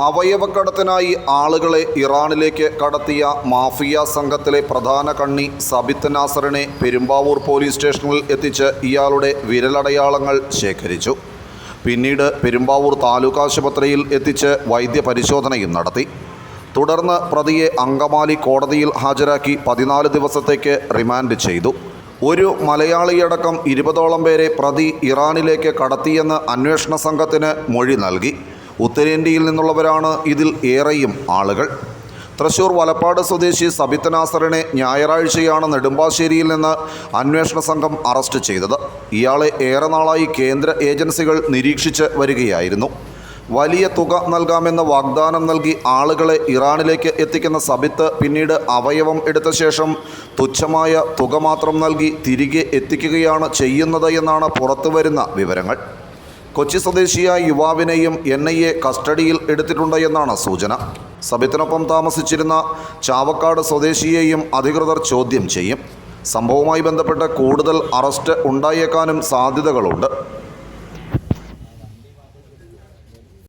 അവയവക്കടത്തിനായി ആളുകളെ ഇറാനിലേക്ക് കടത്തിയ മാഫിയ സംഘത്തിലെ പ്രധാന കണ്ണി സബിത്ത് നാസറിനെ പെരുമ്പാവൂർ പോലീസ് സ്റ്റേഷനിൽ എത്തിച്ച് ഇയാളുടെ വിരലടയാളങ്ങൾ ശേഖരിച്ചു. പിന്നീട് പെരുമ്പാവൂർ താലൂക്ക് ആശുപത്രിയിൽ എത്തിച്ച് വൈദ്യപരിശോധനയും നടത്തി. തുടർന്ന് പ്രതിയെ അങ്കമാലി കോടതിയിൽ ഹാജരാക്കി പതിനാല് ദിവസത്തേക്ക് റിമാൻഡ് ചെയ്തു. ഒരു മലയാളിയടക്കം ഇരുപതോളം പേരെ പ്രതി ഇറാനിലേക്ക് കടത്തിയെന്ന് അന്വേഷണ സംഘത്തിന് മൊഴി നൽകി. ഉത്തരേന്ത്യയിൽ നിന്നുള്ളവരാണ് ഇതിൽ ഏറെയും ആളുകൾ. തൃശൂർ വലപ്പാട് സ്വദേശി സബിത്ത് നാസറിനെ ഞായറാഴ്ചയാണ് നെടുമ്പാശ്ശേരിയിൽ നിന്ന് അന്വേഷണ സംഘം അറസ്റ്റ് ചെയ്തത്. ഇയാളെ ഏറെ നാളായി കേന്ദ്ര ഏജൻസികൾ നിരീക്ഷിച്ച് വരികയായിരുന്നു. വലിയ തുക നൽകാമെന്ന വാഗ്ദാനം നൽകി ആളുകളെ ഇറാനിലേക്ക് എത്തിക്കുന്ന സബിത്ത് പിന്നീട് അവയവം എടുത്ത ശേഷം തുച്ഛമായ തുക മാത്രം നൽകി തിരികെ എത്തിക്കുകയാണ് ചെയ്യുന്നത് എന്നാണ് പുറത്തുവരുന്ന വിവരങ്ങൾ. കൊച്ചി സ്വദേശിയായ യുവാവിനെയും എൻ ഐ എ കസ്റ്റഡിയിൽ എടുത്തിട്ടുണ്ട് എന്നാണ് സൂചന. സബിത്തിനൊപ്പം താമസിച്ചിരുന്ന ചാവക്കാട് സ്വദേശിയെയും അധികൃതർ ചോദ്യം ചെയ്യും. സംഭവവുമായി ബന്ധപ്പെട്ട് കൂടുതൽ അറസ്റ്റ് ഉണ്ടായേക്കാനും സാധ്യതകളുണ്ട്.